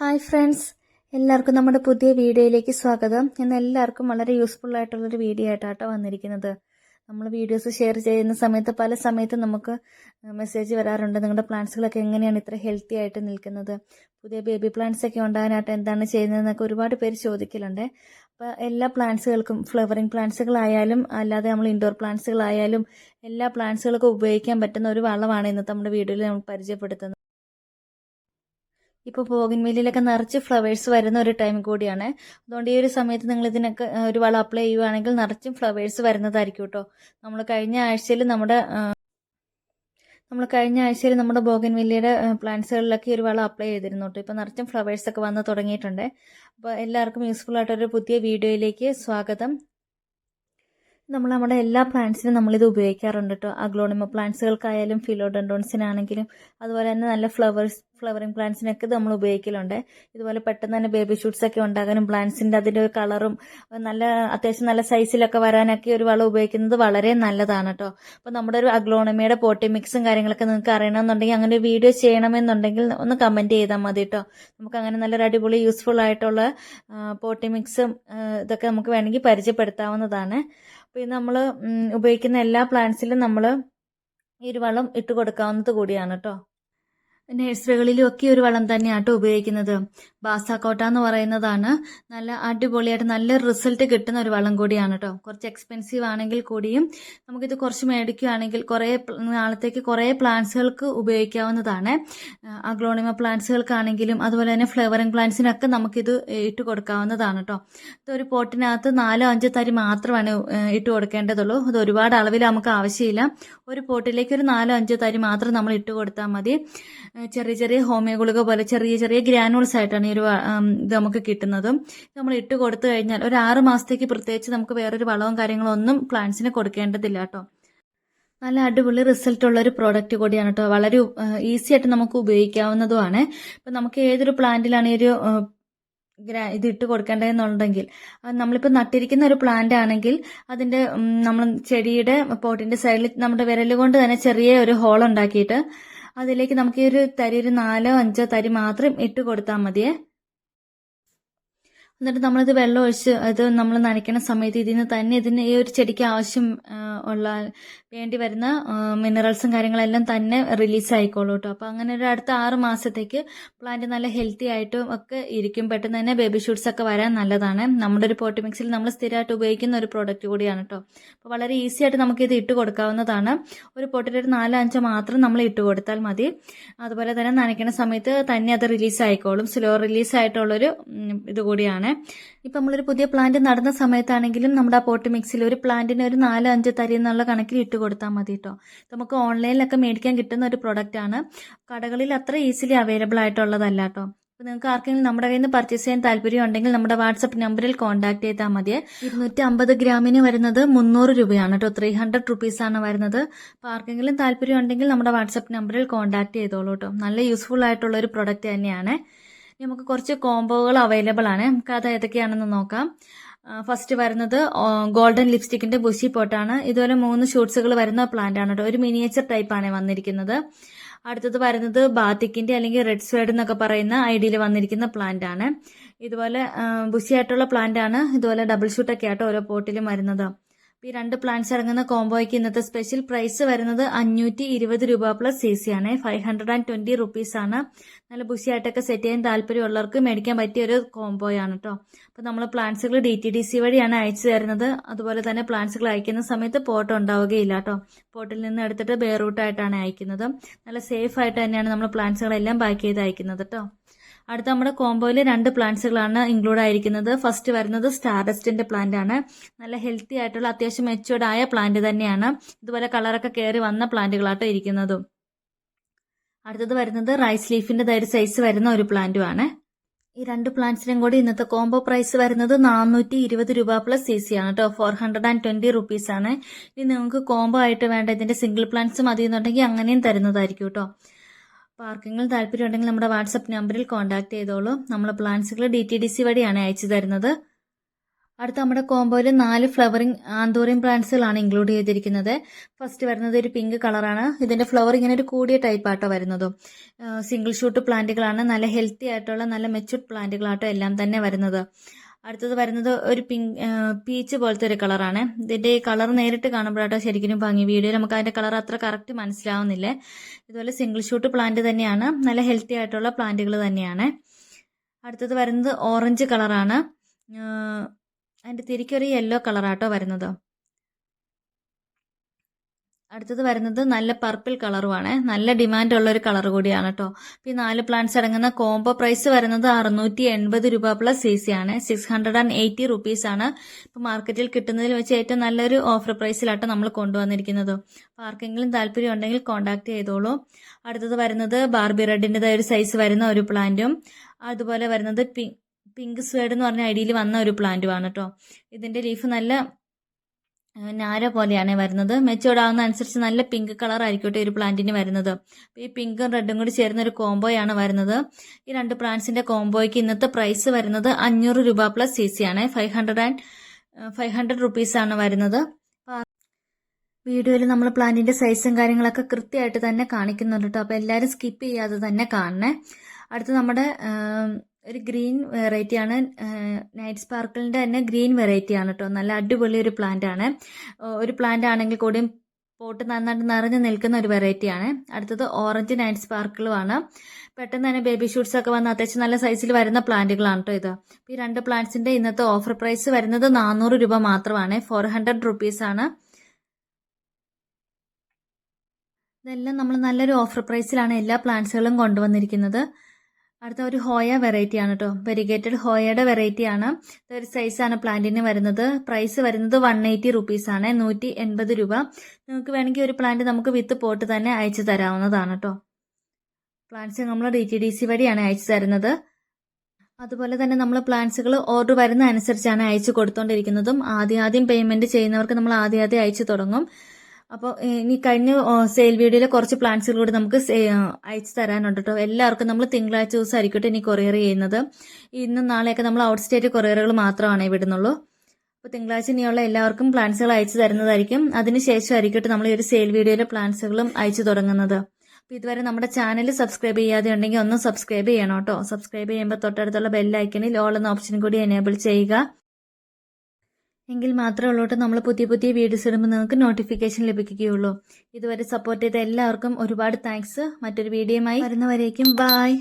Hi friends എല്ലാവർക്കും നമ്മുടെ പുതിയ വീഡിയോയിലേക്ക് സ്വാഗതം. ഇന്ന് എല്ലാവർക്കും വളരെ യൂസ്ഫുൾ ആയിട്ടുള്ളൊരു വീഡിയോ ആയിട്ടാട്ടോ വന്നിരിക്കുന്നത്. നമ്മൾ വീഡിയോസ് ഷെയർ ചെയ്യുന്ന സമയത്ത് പല സമയത്തും നമുക്ക് മെസ്സേജ് വരാറുണ്ട്. നിങ്ങളുടെ പ്ലാന്റ്സുകളൊക്കെ എങ്ങനെയാണ് ഇത്ര ഹെൽത്തി ആയിട്ട് നിൽക്കുന്നത്? പുതിയ ബേബി പ്ലാന്റ്സ് ഒക്കെ ഉണ്ടാകാനായിട്ട് എന്താണ് ചെയ്യുന്നതെന്നൊക്കെ ഒരുപാട് പേര് ചോദിക്കലുണ്ട്. അപ്പോൾ എല്ലാ പ്ലാന്റ്സുകൾക്കും ഫ്ലവറിങ് പ്ലാന്റ്സുകളായാലും അല്ലാതെ നമ്മൾ ഇൻഡോർ പ്ലാന്റ്സുകളായാലും എല്ലാ പ്ലാന്റ്സുകൾക്കും ഉപയോഗിക്കാൻ പറ്റുന്ന ഒരു വളമാണ് ഇന്നത്തെ നമ്മുടെ വീഡിയോയിൽ നമ്മൾ പരിചയപ്പെടുത്തുന്നത്. ഇപ്പോൾ ബോഗിൻവില്ലയിലൊക്കെ നിറച്ച് ഫ്ലവേഴ്സ് വരുന്ന ഒരു ടൈം കൂടിയാണ്. അതുകൊണ്ട് ഈ ഒരു സമയത്ത് നിങ്ങൾ ഇതിനൊക്കെ ഒരു വളം അപ്ലൈ ചെയ്യുവാണെങ്കിൽ നിറച്ചും ഫ്ലവേഴ്സ് വരുന്നതായിരിക്കും കേട്ടോ. നമ്മൾ കഴിഞ്ഞ ആഴ്ചയിൽ നമ്മുടെ നമ്മൾ കഴിഞ്ഞ ആഴ്ചയിൽ നമ്മുടെ ബോഗൻവില്ലയുടെ പ്ലാന്റ്സുകളിലൊക്കെ ഒരു വളം അപ്ലൈ ചെയ്തിരുന്നു കേട്ടോ. ഇപ്പോൾ നിറച്ചും ഫ്ലവേഴ്സ് ഒക്കെ വന്ന് തുടങ്ങിയിട്ടുണ്ട്. അപ്പോൾ എല്ലാവർക്കും യൂസ്ഫുൾ ആയിട്ടൊരു പുതിയ വീഡിയോയിലേക്ക് സ്വാഗതം. നമ്മൾ നമ്മുടെ എല്ലാ പ്ലാന്റ്സിനും നമ്മളിത് ഉപയോഗിക്കാറുണ്ട് കേട്ടോ അഗ്ലോണിമ പ്ലാന്റ്സുകൾക്കായാലും ഫിലോഡൻഡോൺസിനാണെങ്കിലും അതുപോലെ തന്നെ നല്ല ഫ്ലവേഴ്സ് ഫ്ലവറിങ് പ്ലാന്റ്സിനൊക്കെ നമ്മൾ ഉപയോഗിക്കലുണ്ട്. ഇതുപോലെ പെട്ടെന്ന് തന്നെ ബേബി ഷൂട്ട്സ് ഒക്കെ ഉണ്ടാകാനും പ്ലാന്റ്സിന്റെ അതിന്റെ ഒരു കളറും നല്ല അത്യാവശ്യം നല്ല സൈസിലൊക്കെ വരാനൊക്കെ ഒരു വളം ഉപയോഗിക്കുന്നത് വളരെ നല്ലതാണ് കേട്ടോ അപ്പോൾ നമ്മുടെ ഒരു അഗ്ലോണമിയുടെ പോട്ടി മിക്സും കാര്യങ്ങളൊക്കെ നിങ്ങൾക്ക് അറിയണമെന്നുണ്ടെങ്കിൽ അങ്ങനെ ഒരു വീഡിയോ ചെയ്യണമെന്നുണ്ടെങ്കിൽ ഒന്ന് കമന്റ് ചെയ്താൽ മതി കേട്ടോ നമുക്ക് അങ്ങനെ നല്ലൊരു അടിപൊളി യൂസ്ഫുൾ ആയിട്ടുള്ള പോട്ടി മിക്സും ഇതൊക്കെ നമുക്ക് വേണമെങ്കിൽ പരിചയപ്പെടുത്താവുന്നതാണ്. അപ്പോൾ നമ്മൾ ഉപയോഗിക്കുന്ന എല്ലാ പ്ലാന്റ്സിലും നമ്മൾ ഈ ഒരു വളം ഇട്ട് കൊടുക്കാവുന്നത് കൂടിയാണ് കേട്ടോ നഴ്സറികളിലും ഒക്കെ ഒരു വളം തന്നെയാട്ടോ ഉപയോഗിക്കുന്നത്. ബാസാക്കോട്ട എന്ന് പറയുന്നതാണ് നല്ല അടിപൊളിയായിട്ട് നല്ല റിസൾട്ട് കിട്ടുന്ന ഒരു വളം കൂടിയാണ് കേട്ടോ കുറച്ച് എക്സ്പെൻസീവ് ആണെങ്കിൽ കൂടിയും നമുക്കിത് കുറച്ച് മേടിക്കുകയാണെങ്കിൽ കുറേ നാളത്തേക്ക് കുറേ പ്ലാന്റ്സുകൾക്ക് ഉപയോഗിക്കാവുന്നതാണ്. അഗ്ലോണിമ പ്ലാന്റ്സുകൾക്കാണെങ്കിലും അതുപോലെ തന്നെ ഫ്ലവറിങ് പ്ലാന്റ്സിനൊക്കെ നമുക്കിത് ഇട്ട് കൊടുക്കാവുന്നതാണ് കേട്ടോ ഇതൊരു പോട്ടിനകത്ത് നാലോ അഞ്ചോ തരി മാത്രമാണ് ഇട്ട് കൊടുക്കേണ്ടതുള്ളൂ. അത് ഒരുപാട് അളവിൽ നമുക്ക് ആവശ്യമില്ല. ഒരു പോട്ടിലേക്ക് ഒരു നാലോ അഞ്ചോ തരി മാത്രം നമ്മൾ ഇട്ട് കൊടുത്താൽ മതി. ചെറിയ ചെറിയ ഹോമിയോ ഗുളിക പോലെ ചെറിയ ചെറിയ ഗ്രാനുൾസ് ആയിട്ടാണ് ഈ ഒരു ഇത് നമുക്ക് കിട്ടുന്നതും. നമ്മൾ ഇട്ട് കൊടുത്തു കഴിഞ്ഞാൽ ഒരു ആറ് മാസത്തേക്ക് പ്രത്യേകിച്ച് നമുക്ക് വേറൊരു വളവും കാര്യങ്ങളും ഒന്നും പ്ലാന്റ്സിന് കൊടുക്കേണ്ടതില്ല കേട്ടോ. നല്ല അടിപൊളി റിസൾട്ട് ഉള്ള ഒരു പ്രോഡക്റ്റ് കൂടിയാണ് കേട്ടോ. വളരെ ഈസി ആയിട്ട് നമുക്ക് ഉപയോഗിക്കാവുന്നതുമാണ്. ഇപ്പം നമുക്ക് ഏതൊരു പ്ലാന്റിലാണ് ഈ ഒരു ഇത് ഇട്ട് കൊടുക്കേണ്ടതെന്നുണ്ടെങ്കിൽ നമ്മളിപ്പോൾ നട്ടിരിക്കുന്ന ഒരു പ്ലാന്റ് ആണെങ്കിൽ അതിന്റെ നമ്മൾ ചെടിയുടെ പോട്ടിന്റെ സൈഡിൽ നമ്മുടെ വിരലുകൊണ്ട് തന്നെ ചെറിയ ഒരു ഹോൾ ഉണ്ടാക്കിയിട്ട് അതിലേക്ക് നമുക്ക് ഈ ഒരു തരി ഒരു നാലോ അഞ്ചോ തരി മാത്രം ഇട്ട് കൊടുത്താൽ മതിയേ. എന്നിട്ട് നമ്മളിത് വെള്ളം ഒഴിച്ച് അത് നമ്മൾ നനയ്ക്കുന്ന സമയത്ത് ഇതിന് തന്നെ ഇതിന് ഈ ഒരു ചെടിക്ക് ആവശ്യം ഉള്ള വേണ്ടി വരുന്ന മിനറൽസും കാര്യങ്ങളെല്ലാം തന്നെ റിലീസ് ആയിക്കോളൂ കേട്ടോ അപ്പോൾ അങ്ങനെ ഒരു അടുത്ത ആറ് മാസത്തേക്ക് പ്ലാന്റ് നല്ല ഹെൽത്തി ആയിട്ടും ഒക്കെ ഇരിക്കും. പെട്ടെന്ന് തന്നെ ബേബി ഷൂട്ട്സ് ഒക്കെ വരാൻ നല്ലതാണ്. നമ്മുടെ ഒരു പോട്ടി മിക്സിൽ നമ്മൾ സ്ഥിരമായിട്ട് ഉപയോഗിക്കുന്ന ഒരു പ്രോഡക്റ്റ് കൂടിയാണ് കേട്ടോ അപ്പോൾ വളരെ ഈസി ആയിട്ട് നമുക്ക് ഇത് ഇട്ട് കൊടുക്കാവുന്നതാണ്. ഒരു പൊട്ടിൽ ഒരു നാലോ അഞ്ചോ മാത്രം നമ്മൾ ഇട്ട് കൊടുത്താൽ മതി. അതുപോലെ തന്നെ നനയ്ക്കുന്ന സമയത്ത് തന്നെ അത് റിലീസ് ആയിക്കോളും. സ്ലോ റിലീസ് ആയിട്ടുള്ളൊരു ഇത് കൂടിയാണ്. ഇപ്പം നമ്മളൊരു പുതിയ പ്ലാന്റ് നടന്ന സമയത്താണെങ്കിലും നമ്മുടെ ആ പോട്ട് മിക്സിൽ ഒരു പ്ലാന്റിന് ഒരു നാല് അഞ്ച് തരി എന്നുള്ള കണക്കിൽ ഇട്ട് കൊടുത്താൽ മതി കേട്ടോ നമുക്ക് ഓൺലൈനിലൊക്കെ മേടിക്കാൻ കിട്ടുന്ന ഒരു പ്രൊഡക്റ്റ് ആണ്. കടകളിൽ അത്ര ഈസിലി അവൈലബിൾ ആയിട്ടുള്ളതല്ല കേട്ടോ അപ്പോൾ നിങ്ങൾക്ക് ആർക്കെങ്കിലും നമ്മുടെ കയ്യിൽ നിന്ന് പർച്ചേസ് ചെയ്യാൻ താല്പര്യം ഉണ്ടെങ്കിൽ നമ്മുടെ വാട്സപ്പ് നമ്പറിൽ കോൺടാക്ട് ചെയ്താൽ മതി. ഇരുന്നൂറ്റി അമ്പത് ഗ്രാമിന് വരുന്നത് മുന്നൂറ് രൂപയാണ് കേട്ടോ ത്രീ ഹൺഡ്രഡ് റുപ്പീസ് ആണ് വരുന്നത്. അപ്പോൾ ആർക്കെങ്കിലും താല്പര്യം ഉണ്ടെങ്കിൽ നമ്മുടെ വാട്സപ്പ് നമ്പറിൽ കോൺടാക്ട് ചെയ്തോളൂ കേട്ടോ നല്ല യൂസ്ഫുൾ ആയിട്ടുള്ള ഒരു പ്രൊഡക്റ്റ് തന്നെയാണ്. നമുക്ക് കുറച്ച് കോംബോകൾ അവൈലബിൾ ആണ്. നമുക്ക് അത് ഏതൊക്കെയാണെന്ന് നോക്കാം. ഫസ്റ്റ് വരുന്നത് ഗോൾഡൻ ലിപ്സ്റ്റിക്കിന്റെ ബുഷി പോട്ടാണ് ഇതുപോലെ മൂന്ന് ഷൂട്ട്സുകൾ വരുന്ന പ്ലാന്റ് ആണ് കേട്ടോ. ഒരു മിനിയേച്ചർ ടൈപ്പ് ആണ് വന്നിരിക്കുന്നത്. അടുത്തത് വരുന്നത് ബാത്തിക്കിന്റെ അല്ലെങ്കിൽ റെഡ് സ്വേഡ് എന്നൊക്കെ പറയുന്ന ഐഡിയിൽ വന്നിരിക്കുന്ന പ്ലാന്റ് ആണ്. ഇതുപോലെ ബുഷി ആയിട്ടുള്ള പ്ലാന്റ് ആണ്. ഇതുപോലെ ഡബിൾ ഷൂട്ടൊക്കെ ആട്ടോ ഓരോ പോട്ടിലും വരുന്നത്. ഈ രണ്ട് പ്ലാന്റ്സ് ഇറങ്ങുന്ന കോംബോയ്ക്ക് ഇന്നത്തെ സ്പെഷ്യൽ പ്രൈസ് വരുന്നത് അഞ്ഞൂറ്റി ഇരുപത് രൂപ പ്ലസ് സി സി ആണ്. Five hundred and twenty rupees ആണ്. നല്ല ബുഷിയായിട്ടൊക്കെ സെറ്റ് ചെയ്യാൻ താല്പര്യമുള്ളവർക്ക് മേടിക്കാൻ പറ്റിയ ഒരു കോംബോയാണ് കേട്ടോ അപ്പോൾ നമ്മൾ പ്ലാന്റ്സുകൾ ഡി ടി ഡി സി വഴിയാണ് അയച്ചു തരുന്നത്. അതുപോലെ തന്നെ പ്ലാന്റ്സുകൾ അയക്കുന്ന സമയത്ത് പോട്ട് ഉണ്ടാവുകയില്ല കേട്ടോ പോട്ടിൽ നിന്ന് എടുത്തിട്ട് ബെയറൂട്ടായിട്ടാണ് അയക്കുന്നത്. നല്ല സേഫ് ആയിട്ട് തന്നെയാണ് നമ്മൾ പ്ലാന്റ്സുകളെല്ലാം പാക്ക് ചെയ്ത് അയക്കുന്നത് കേട്ടോ അടുത്ത നമ്മുടെ കോംബോയിൽ രണ്ട് പ്ലാന്റ്സുകളാണ് ഇൻക്ലൂഡ് ആയിരിക്കുന്നത്. ഫസ്റ്റ് വരുന്നത് സ്റ്റാർഡസ്റ്റിന്റെ പ്ലാന്റ് ആണ്. നല്ല ഹെൽത്തി ആയിട്ടുള്ള അത്യാവശ്യം മെച്ചുവേർഡ് ആയ പ്ലാന്റ് തന്നെയാണ്. ഇതുപോലെ കളറൊക്കെ കയറി വന്ന പ്ലാന്റുകളാട്ടോ ഇരിക്കുന്നതും. അടുത്തത് വരുന്നത് റൈസ് ലീഫിന്റെ തൈര് സൈസ് വരുന്ന ഒരു പ്ലാന്റും ആണ്. ഈ രണ്ട് പ്ലാന്റ്സിനും കൂടി ഇന്നത്തെ കോംബോ പ്രൈസ് വരുന്നത് നാനൂറ്റി ഇരുപത് രൂപ പ്ലസ് സി സി ആണ് കേട്ടോ four hundred and twenty rupees ആണ്. ഇനി നിങ്ങൾക്ക് കോംബോ ആയിട്ട് വേണ്ട ഇതിന്റെ സിംഗിൾ പ്ലാന്റ്സ് മതി എന്നുണ്ടെങ്കിൽ അങ്ങനെയും തരുന്നതായിരിക്കും കേട്ടോ അപ്പോൾ ആർക്കെങ്കിലും താല്പര്യം ഉണ്ടെങ്കിൽ നമ്മുടെ വാട്സപ്പ് നമ്പറിൽ കോൺടാക്ട് ചെയ്തോളൂ. നമ്മൾ പ്ലാന്റ്സുകൾ ഡി ടി ഡി സി വഴിയാണ് അയച്ചു തരുന്നത്. അടുത്ത നമ്മുടെ കോംബോയിൽ നാല് ഫ്ലവറിംഗ് ആന്തോറിയം പ്ലാന്റ്സുകളാണ് ഇൻക്ലൂഡ് ചെയ്തിരിക്കുന്നത്. ഫസ്റ്റ് വരുന്നത് ഒരു പിങ്ക് കളറാണ്. ഇതിന്റെ ഫ്ലവർ ഇങ്ങനെ ഒരു കൂടിയ ടൈപ്പ് ആട്ടോ വരുന്നതും സിംഗിൾ ഷൂട്ട് പ്ലാന്റുകളാണ്. നല്ല ഹെൽത്തി ആയിട്ടുള്ള നല്ല മെച്ചൂർഡ് പ്ലാന്റുകളാട്ടോ എല്ലാം തന്നെ വരുന്നത്. അടുത്തത് വരുന്നത് ഒരു പിങ്ക് പീച്ച് പോലത്തെ ഒരു കളറാണ്. ഇതിന്റെ കളർ നേരിട്ട് കാണുമ്പോഴാട്ടോ ശരിക്കും ഭംഗി. വീഡിയോയിൽ നമുക്ക് അതിന്റെ കളർ അത്ര കറക്റ്റ് മനസ്സിലാവുന്നില്ല. ഇതുപോലെ സിംഗിൾ ഷൂട്ട് പ്ലാന്റ് തന്നെയാണ്. നല്ല ഹെൽത്തി ആയിട്ടുള്ള പ്ലാന്റുകൾ തന്നെയാണ്. അടുത്തത് വരുന്നത് ഓറഞ്ച് കളറാണ്. അതിന്റെ തിരിക്കൊരു യെല്ലോ കളറാട്ടോ വരുന്നത്. അടുത്തത് വരുന്നത് നല്ല പർപ്പിൾ കളറുമാണ് നല്ല ഡിമാൻഡ് ഉള്ള ഒരു കളർ കൂടിയാണ് കേട്ടോ ഈ നാല് പ്ലാന്റ്സ് അടങ്ങുന്ന കോംബോ പ്രൈസ് വരുന്നത് അറുന്നൂറ്റി എൺപത് രൂപ പ്ലസ് സി സി ആണ്. Six hundred and eighty rupees ആണ്. ഇപ്പോൾ മാർക്കറ്റിൽ കിട്ടുന്നതിൽ വെച്ച് ഏറ്റവും നല്ലൊരു ഓഫർ പ്രൈസിലാട്ടോ നമ്മൾ കൊണ്ടുവന്നിരിക്കുന്നത്. അപ്പോൾ ആർക്കെങ്കിലും താല്പര്യം ഉണ്ടെങ്കിൽ കോൺടാക്ട് ചെയ്തോളൂ. അടുത്തത് വരുന്നത് ബാർബി റെഡിന്റെതായ ഒരു സൈസ് വരുന്ന ഒരു പ്ലാന്റും അതുപോലെ വരുന്നത് പിങ്ക് സ്വേഡ് എന്ന് പറഞ്ഞ ഐഡിയിൽ വന്ന ഒരു പ്ലാന്റുമാണ് കേട്ടോ ഇതിന്റെ ലീഫ് നല്ല നാര പോലെയാണ് വരുന്നത്. മെച്ചൂർഡ് ആവുന്ന അനുസരിച്ച് നല്ല പിങ്ക് കളർ ആയിരിക്കട്ടെ ഒരു പ്ലാന്റിന് വരുന്നത്. ഈ പിങ്കും റെഡും കൂടി ചേരുന്ന ഒരു കോംബോയാണ് വരുന്നത്. ഈ രണ്ട് പ്ലാന്റ്സിന്റെ കോംബോയ്ക്ക് ഇന്നത്തെ പ്രൈസ് വരുന്നത് അഞ്ഞൂറ് രൂപ പ്ലസ് സി സി ആണ്. Five hundred and five hundred rupees ആണ് വരുന്നത്. വീഡിയോയിൽ നമ്മൾ പ്ലാന്റിന്റെ സൈസും കാര്യങ്ങളൊക്കെ കൃത്യമായിട്ട് തന്നെ കാണിക്കുന്നുണ്ട് കേട്ടോ അപ്പോൾ എല്ലാവരും സ്കിപ്പ് ചെയ്യാതെ തന്നെ കാണണേ. അടുത്ത് നമ്മുടെ ഒരു ഗ്രീൻ വെറൈറ്റിയാണ് നൈറ്റ് സ്പാർക്കിളിന്റെ തന്നെ ഗ്രീൻ വെറൈറ്റി ആണ് കേട്ടോ നല്ല അടിപൊളി ഒരു പ്ലാന്റ് ആണ്. ഒരു പ്ലാന്റ് ആണെങ്കിൽ കൂടിയും പോട്ട് നന്നായിട്ട് നിറഞ്ഞു നിൽക്കുന്ന ഒരു വെറൈറ്റി ആണ്. അടുത്തത് ഓറഞ്ച് നൈറ്റ് സ്പാർക്കിളും ആണ്. പെട്ടെന്ന് തന്നെ ബേബി ഷൂട്ട്സ് ഒക്കെ വന്ന് അത്യാവശ്യം നല്ല സൈസിൽ വരുന്ന പ്ലാന്റുകളാണ് കേട്ടോ ഇത്. ഈ രണ്ട് പ്ലാന്റ്സിന്റെ ഇന്നത്തെ ഓഫർ പ്രൈസ് വരുന്നത് നാനൂറ് രൂപ മാത്രമാണ്. ഫോർ ഹൺഡ്രഡ് റുപ്പീസ് ആണ്. ഇതെല്ലാം നമ്മൾ നല്ലൊരു ഓഫർ പ്രൈസിലാണ് എല്ലാ പ്ലാന്റ്സുകളും കൊണ്ടുവന്നിരിക്കുന്നത്. അടുത്ത ഒരു ഹോയ വെറൈറ്റി ആണ് കേട്ടോ വെരിഗേറ്റഡ് ഹോയയുടെ വെറൈറ്റി ആണ്. ഒരു സൈസാണ് പ്ലാന്റിന് വരുന്നത്. പ്രൈസ് വരുന്നത് വൺ എയ്റ്റി റുപ്പീസ് ആണ്. നൂറ്റി എൺപത് രൂപ. നിങ്ങൾക്ക് വേണമെങ്കിൽ ഒരു പ്ലാന്റ് നമുക്ക് വിത്ത് പോട്ട് തന്നെ അയച്ചു തരാവുന്നതാണ് കേട്ടോ പ്ലാന്റ്സ് നമ്മൾ ഡി ടി ഡി സി വഴിയാണ് അയച്ചു തരുന്നത്. അതുപോലെ തന്നെ നമ്മൾ പ്ലാന്റ്സുകൾ ഓർഡർ വരുന്ന അനുസരിച്ചാണ് അയച്ചു കൊടുത്തോണ്ടിരിക്കുന്നതും. ആദ്യം ആദ്യം പേയ്മെന്റ് ചെയ്യുന്നവർക്ക് നമ്മൾ ആദ്യം ആദ്യം അയച്ചു തുടങ്ങും. അപ്പോൾ ഇനി കഴിഞ്ഞ സെയിൽ വീഡിയോയിൽ കുറച്ച് പ്ലാന്റ്സുകൾ കൂടി നമുക്ക് അയച്ചു തരാനുണ്ട് കേട്ടോ എല്ലാവർക്കും നമ്മൾ തിങ്കളാഴ്ച ദിവസം ആയിരിക്കട്ടെ ഇനി കൊറിയർ ചെയ്യുന്നത്. ഇന്നും നാളെയൊക്കെ നമ്മൾ ഔട്ട് സ്റ്റേറ്റ് കൊറിയറുകൾ മാത്രമാണ് ഇവിടുന്നുള്ളൂ അപ്പോൾ തിങ്കളാഴ്ച ഇനിയുള്ള എല്ലാവർക്കും പ്ലാന്റ്സുകൾ അയച്ചു തരുന്നതായിരിക്കും. അതിനുശേഷം ആയിരിക്കട്ടെ നമ്മൾ ഈ ഒരു സെയിൽ വീഡിയോയിലെ പ്ലാന്റ്സുകളും അയച്ചു തുടങ്ങുന്നത്. അപ്പോൾ ഇതുവരെ നമ്മുടെ ചാനൽ സബ്സ്ക്രൈബ് ചെയ്യാതെ ഉണ്ടെങ്കിൽ ഒന്ന് സബ്സ്ക്രൈബ് ചെയ്യണം കേട്ടോ സബ്സ്ക്രൈബ് ചെയ്യുമ്പോൾ തൊട്ടടുത്തുള്ള ബെല്ലൈക്കണിൽ ഓൾ എന്ന ഓപ്ഷൻ കൂടി എനേബിൾ ചെയ്യുക. എങ്കിൽ മാത്രമേ ഉള്ളൂ നമ്മൾ പുതിയ പുതിയ വീഡിയോസ് ഇടുമ്പോൾ നിങ്ങൾക്ക് നോട്ടിഫിക്കേഷൻ ലഭിക്കുകയുള്ളൂ. ഇതുവരെ സപ്പോർട്ട് ചെയ്ത എല്ലാവർക്കും ഒരുപാട് താങ്ക്സ് മറ്റൊരു വീഡിയോയുമായി വരുന്നവരേക്കും ബായ്